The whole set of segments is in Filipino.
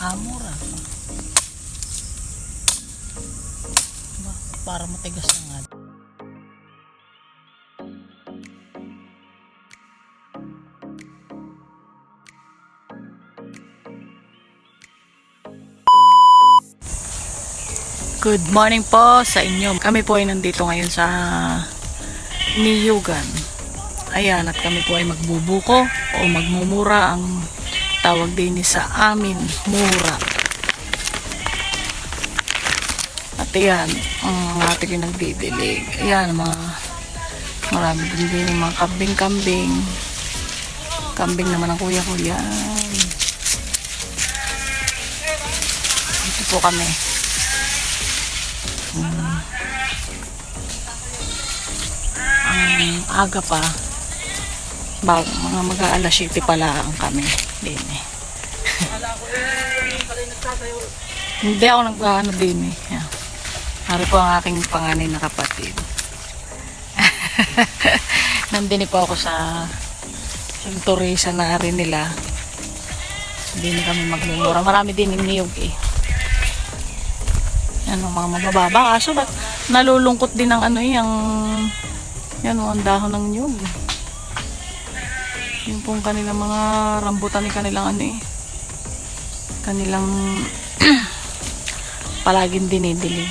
Ah, mura. Ba, para matigas na nga. Good morning po sa inyo. Kami po ay nandito ngayon sa Niyugan. Ayan, at kami po ay magbubuko o magmumura ang tawag din sa amin, mura. At ayan, ang ating nagdidilig. Ayan, mga marami din din mga kambing-kambing. Kambing naman ang kuya ko yan. Dito po kami. ang aga pa bago mga mag alas 7 pala ang kami din eh. hindi ako nagpaano din eh. Yan. Hari po ang aking panganay na kapatid. Nandini po ako sa Sintoresa na rin nila. Hindi na kami magmumura. Marami din yung niyog eh. Ano mga mabababa. Kaso ba't nalulungkot din ang ano eh ang yan ang dahon ng nyug. Yung pong kanilang mga rambutan ni kanilang ano eh. Kanilang palaging dinidilig.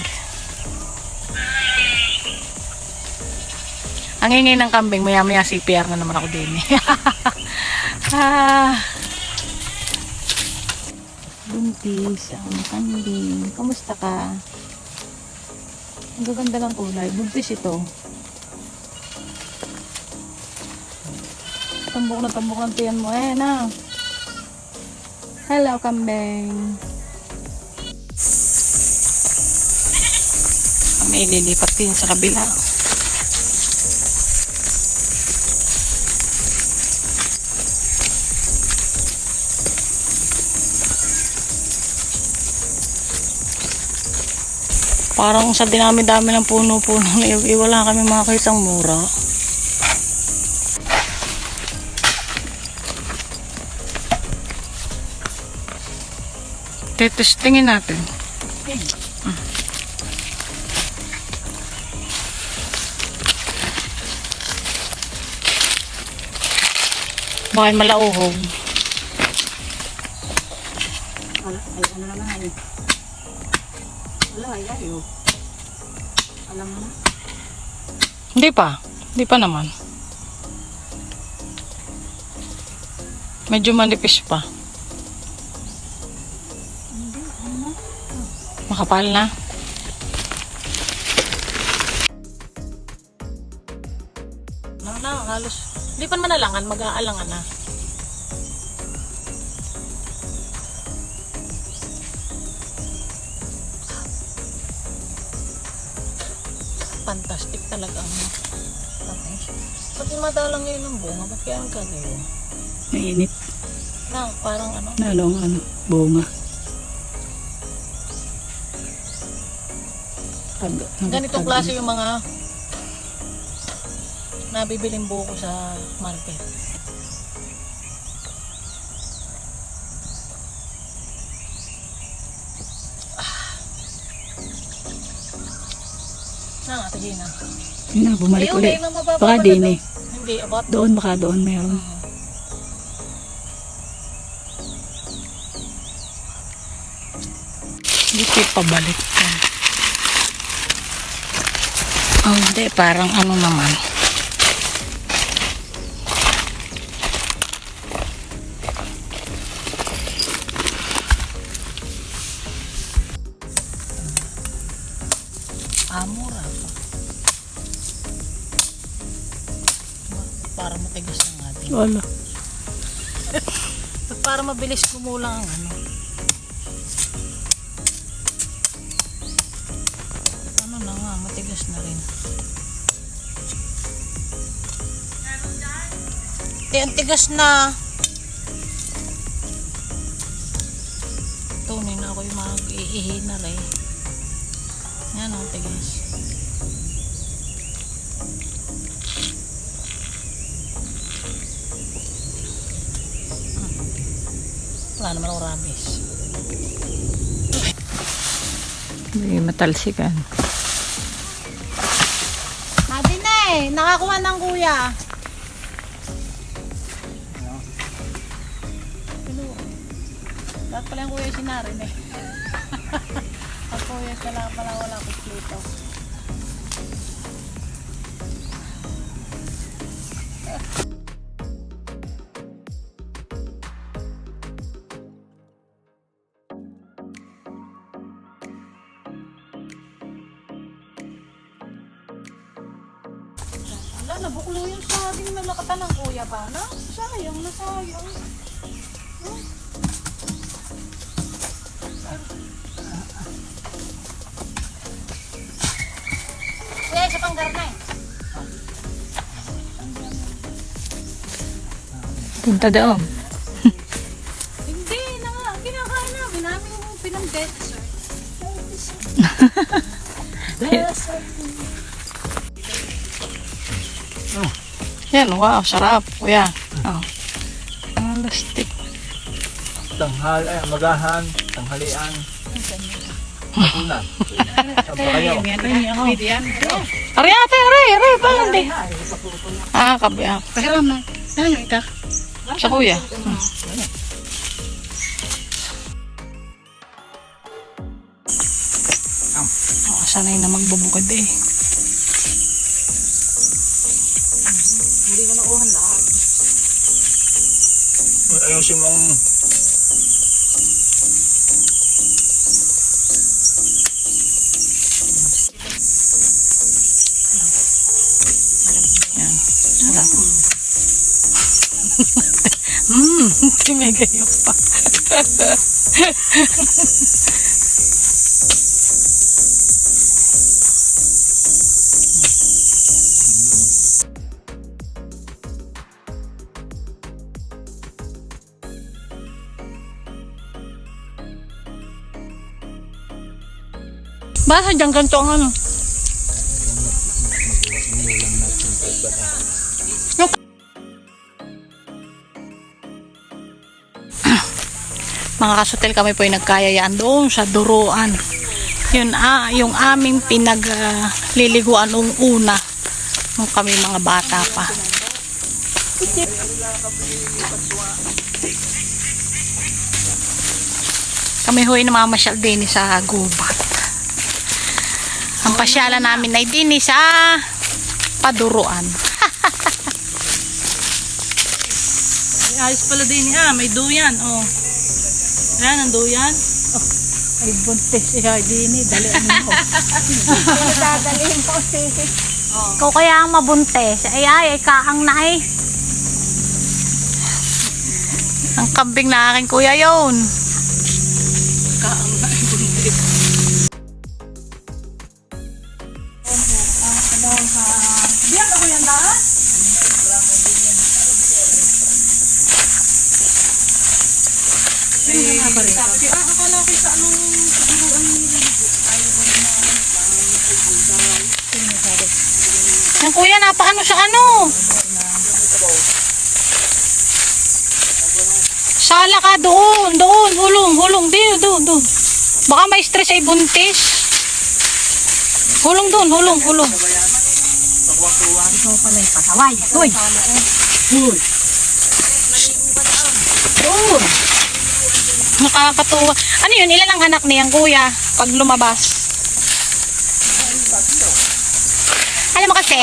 Ang ingay ng kambing, maya maya CPR na naman ako din eh. ah. Buntis ang kambing. Kamusta ka? Ang gaganda ng kulay. Buntis ito. Tambok na tambok ng tiyan mo. Eh, na. Hello, kambing. Kami ililipat din sa kabila. Parang sa dinami-dami ng puno-puno iwala kami mga kitang mura. Tetestingin natin. Bakit malauhog? Ay ano naman ay. Wala, ay ayo. Alam mo na. Hindi pa. Hindi pa naman. Medyo manipis pa. Makapal na. Na, na, halos. Hindi pa naman alangan, mag-aalangan na. Fantastic talaga tamis. Ba't yung madalang ngayon ng bunga? Ba't kaya ang kagayo? Mainit. Na, parang ano, Nalong ano, bunga. Pag, ganitong klase yung mga nabibiling buko sa market. Ah. Sige na. Yun na, bumalik Ayun, ulit. Baka din eh. Hindi, about Doon, baka doon meron. Hindi ko pabalik yan. Oh, hindi. Parang ano naman. Ah, mura pa. Para matigas na nga din. Wala. Para mabilis kumulang ang. Ano Eh, ang tigas na. Tunay na ako yung mag-iihi na rin. Yan ang tigas. Wala naman ako rabies. Hindi matalsikan. Mati na eh. Nakakuha ng kuya. Pala yung kuya sinarin eh. Ang kuya pala pala wala kumpleto. Wala, nabuklo yung sa ating nalakatan ng kuya pa. Na, sayang na sayang. Kuya, isa pang garnay. Punta doon. Hindi na nga, kinakain namin. Namin yung pinang-dead, sir. Yan, wow, sarap. Kuya. Oh. Ang lastik. tanghal, ay, magahan, pa kayo? Ari ate, ari, ari, pa hindi. Ah, kabi, ah. Pahiram na. Ano yung ika? Sa kuya. Oh, sanay na magbubukod eh. Ayusin mong tumigayo pa. Basta dyan ang ano. Mga kasutel kami po ay nagkayayaan doon sa Duruan. Yun ah, yung aming pinagliliguan nung una nung kami mga bata pa. Kami ho ay namamasyal din sa gubat. Ang pasyalan namin ay din sa Paduruan. Ayos pala din ah, may duyan, oh. Yan, ang duyan. Oh, ay buntis siya din eh, dali mo. Dadalhin ko si... Ikaw kaya ang mabuntes. Ay ay, ay kaang na eh. ang kambing na aking kuya yon. Yung kuya, napaano sa ano? Sala ka doon, doon, hulong, hulong, doon, doon, doon. Baka may stress ay buntis. Hulong doon, hulong, hulong. Pasaway. Uy. Doon. Nakakatuwa. Ano yun, ilan ang anak niyang kuya pag lumabas? Alam mo kasi,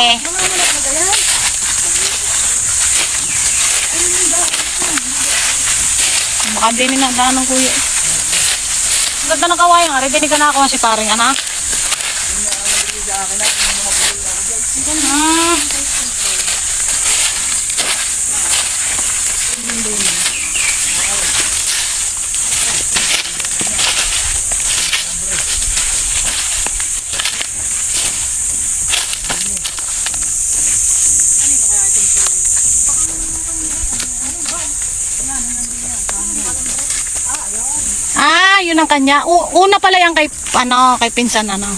baka din na daan ng kuya. Ganda ng kawayan nga, dinig ka na ako si paring anak. Ah. Ah, kanya. U- una pala yan kay, ano, kay pinsan, ano.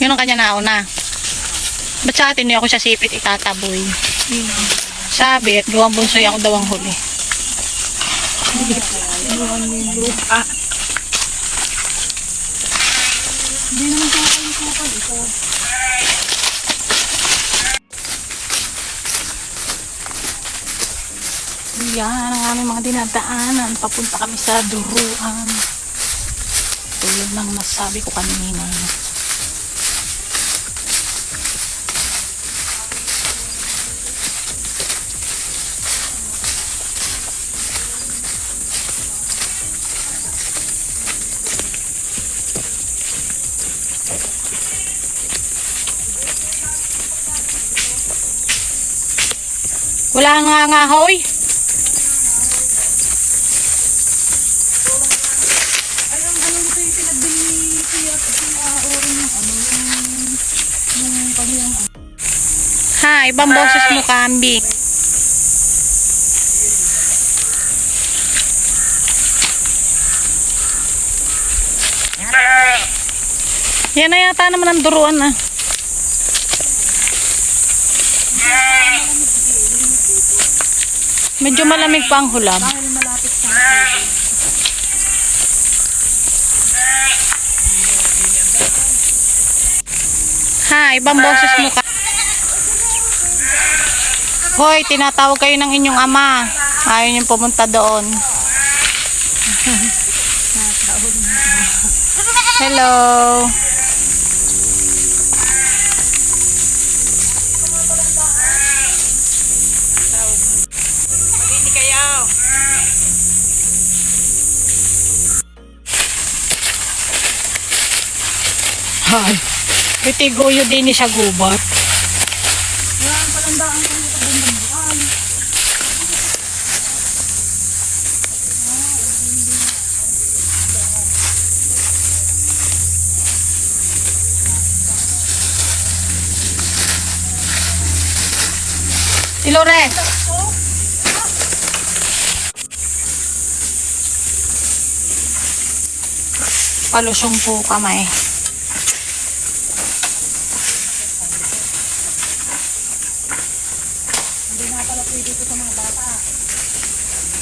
Yun ang kanya nauna. Ba't sa atin ako sa sipit itataboy? Sabi at gawang bunsoy ako daw ang huli. Yan ang aming mga dinadaanan. Papunta kami sa Duruan. Tulad ng nasabi ko kanina. Wala nga nga, hoy. Ibang boses mo, kambing. Yan na yata naman ang duruan ah. Medyo malamig pa ang hulab. Ha, ibang boses mo ka. Hoy, tinatawag kayo ng inyong ama. Ayaw niyong pumunta doon. Hello. Hindi kayo. Hay. Itigoyo din ni sa gubat. Si Loren. Palusong po kamay.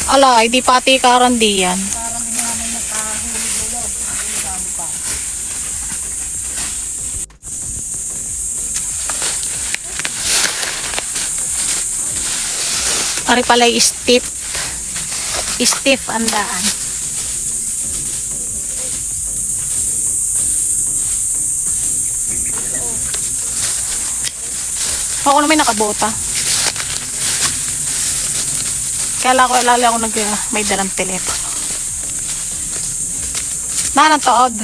Ala, hindi pati karandi yan. Ari pala stiff. Stiff ang daan. Ako naman nakabota. Kala ko lalo ako nag may dalang telepono. Nanang tood.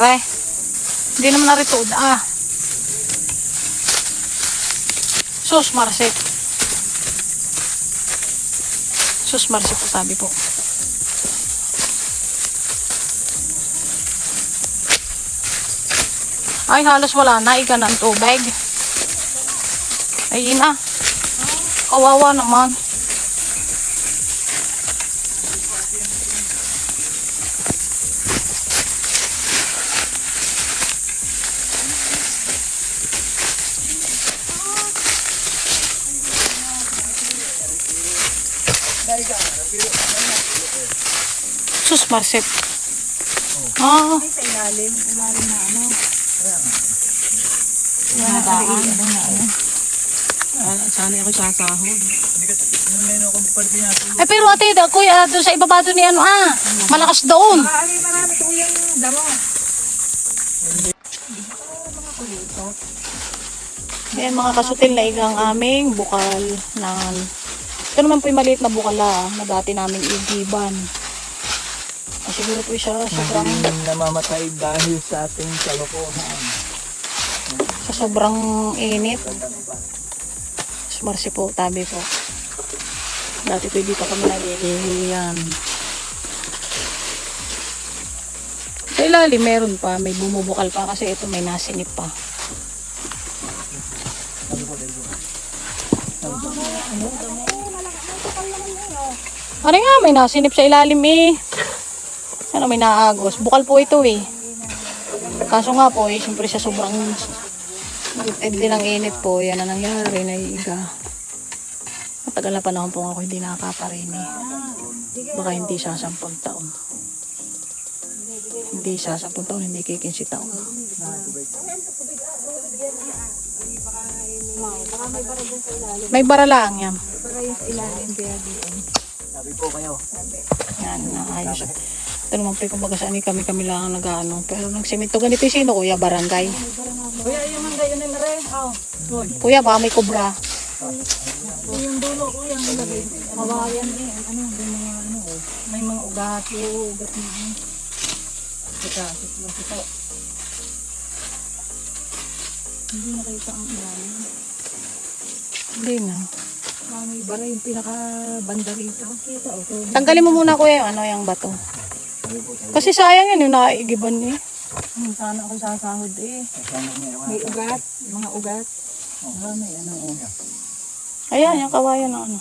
Re. Hindi naman naritood. Ah. Sus Marce. Sus Marce po sabi po. Ay, halos wala na. Iga ng tubig. Ay, ina. Kawawa naman. Marcep. Ah, Sa ilalim. Ilalim na ano. nadaan. Sana ako sasahod. Ay, pero ate, da, kuya, doon sa ibaba doon ni ano, ah. Malakas doon. Ay, marami ko yung damo. Ayan mga kasutil na igang aming bukal ng ito naman po yung maliit na bukal ah, na dati naming igiban. Siguro po siya sobrang, Hindi namamatay dahil sa ating kalokohan. sa sobrang init. Sumarsi po, tabi po. Dati po dito kami nalilihan. Sa ilalim meron pa, may bumubukal pa kasi ito may nasinip pa. Ano nga, may nasinip sa ilalim eh. Ano may naagos? Bukal po ito eh. Kaso nga po, eh, siyempre sa sobrang hindi ng init po, yan na nangyari, naiiga. Matagal na panahon po ako hindi nakakaparini. Baka hindi siya 10 taon. Hindi siya 10 taon, hindi kikinsi taon. May bara lang yan. Sabi po kayo. Yan, naayos. Ito naman po, kumbaga sa ani kami kami lang ang nag-ano. Pero nagsimento ganito yung sino, kuya, barangay. Kuya, yung mga gayon na rin. Oh. Kuya, baka may kubra. Yung dulo ko yung nilagay. Kawayan din. Ano, yung mga ano, oh. may mga ugat. Oo, ugat na. ano. Sika, sika, sika. Hindi nakita ang ilalim. Hindi na. Mami, bara yung pinaka-banda rito. Kita. So, Tanggalin mo muna kuya yung ano yung bato. Kasi sayang yan yung naigiban eh. hmm, sana ako sasahod eh. Niya May ugat, mga ugat. Ah, may ano, oh. Ayan, yung kawayan ng ano.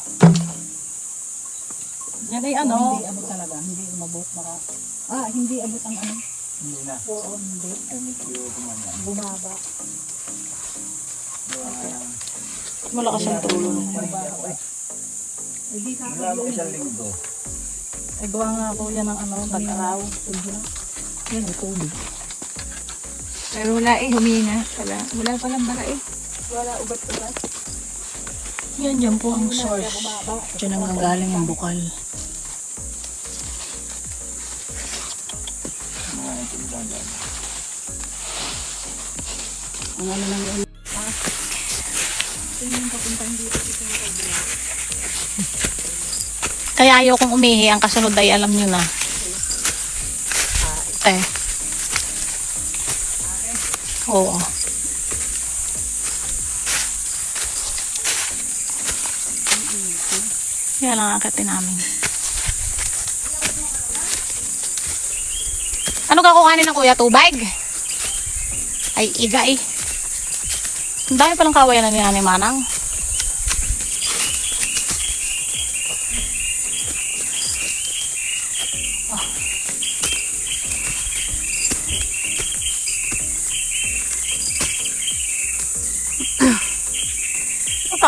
Yan ay ano? Hindi abot talaga, hindi umabot. Baka, ah, hindi abot ang ano. Hindi na. Oo, hindi. Bumaba. Malakas ang tulong. Hindi ka isang linggo. Ay, gawa nga ako yan ng ano, tag-araw. Yan, ang tubig. Pero wala eh, humina. Wala, wala palang bara eh. Wala ugat-ugat. Yan, dyan po ang source. Diyan ang gagaling ang bukal. Ang ano lang yun. Kaya ayaw kong umihi. Ang kasunod ay alam nyo na. Eh. Oo. Yan ang akatin namin. Ano ka kukanin ng kuya? Tubig? Ay, iga eh. Ang dami palang kawayan na ni Nanay Manang.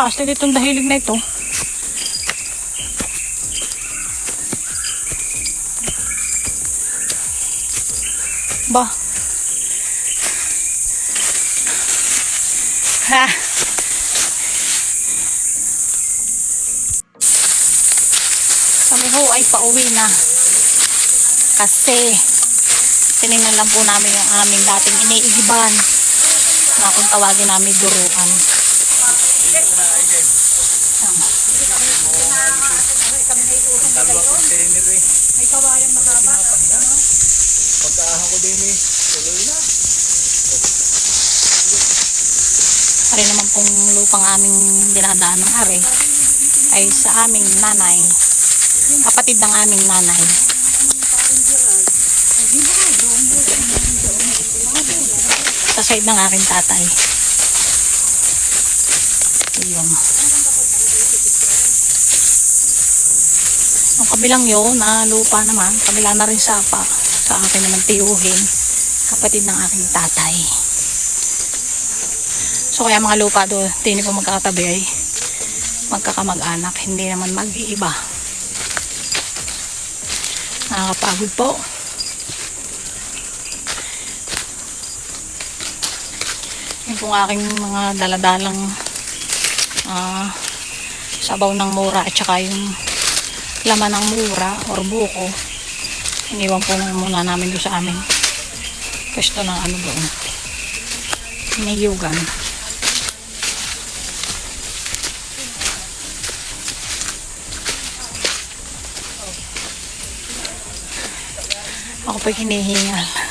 Mataas na ditong dahilig na ito. Ba? Ha? Kami ho ay pauwi na. Kasi tinignan lang po namin yung aming dating iniigiban na kung tawagin namin duruan. Dalawa container eh. May kawayan makaba. Pagkaahan ko din eh. Tuloy na. Pare naman lupang aming dinadaan ng are ay sa aming nanay. Kapatid ng aming nanay. Sa side ng aking tatay. Yun. Ang kabilang yun, na lupa naman, kabila na rin sapa. Sa akin naman tiyuhin. Kapatid ng aking tatay. So kaya mga lupa do, hindi po magkakatabi ay magkakamag-anak, hindi naman mag-iiba. Nakakapagod po. Yung pong aking mga daladalang ah, sabaw ng mura at saka yung laman ng mura or buko. Iniwan po muna namin doon sa amin. Pwesto ng ano doon. Niyugan. Ako pa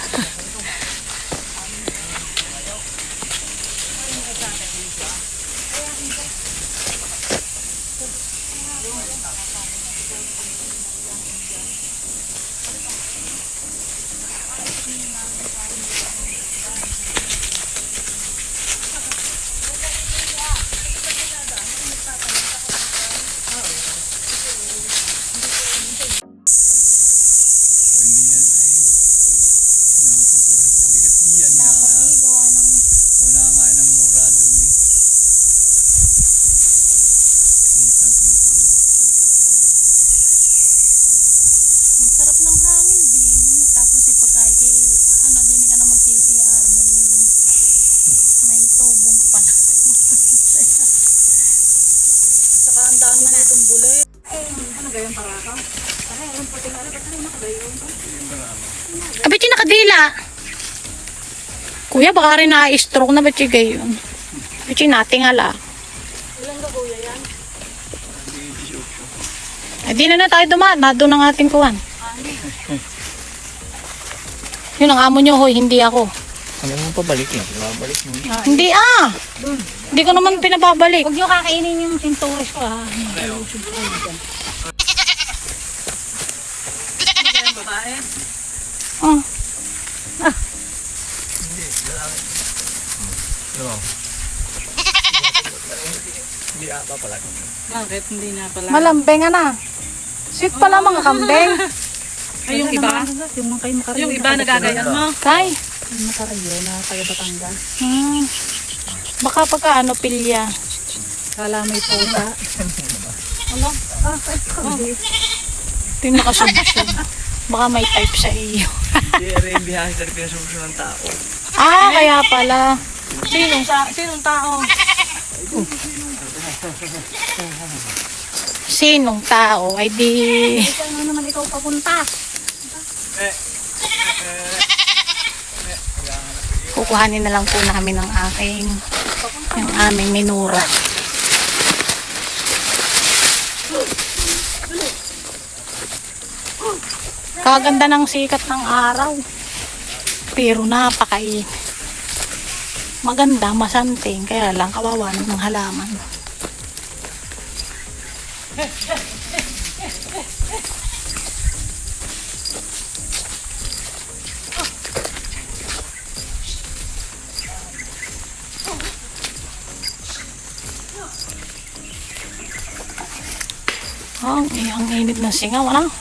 baka rin na-stroke na ba't yung gayon? Ba't yung natingala? Ay, di na na tayo dumaan. Nado ng ating kuwan. Yun ang amo nyo, hoy. Hindi ako. Ano mo pabalik yun? Babalik mo. Hindi ah. Hindi ko naman pinababalik. Huwag nyo kakainin yung sinturis ko ha. Oh. Ano? Hindi ata pala. Bakit hindi na pala? Malambeng na. Sweet pala mga kambing. Ay, yung iba? Yung mga kayo makarami. Yung iba nagagayan mo? Kay. Yung makarayo na taga Batangas. Hmm. Baka pagka ano pilya. Kala may pusa. Ito yung nakasubsub. Baka may type sa iyo. Hindi, rin biyahe sa ng tao. Ah, kaya pala. Sinong, sa, sinong tao? Sinong tao? Ay di... Ano naman ikaw papunta? Kukuhanin na lang po namin ng aking... Yung aming minura. Kaganda ng sikat ng araw. Pero napakain. Maganda, masanting. Kaya lang kawawa ng halaman. Oh, ang init ng singaw, ano?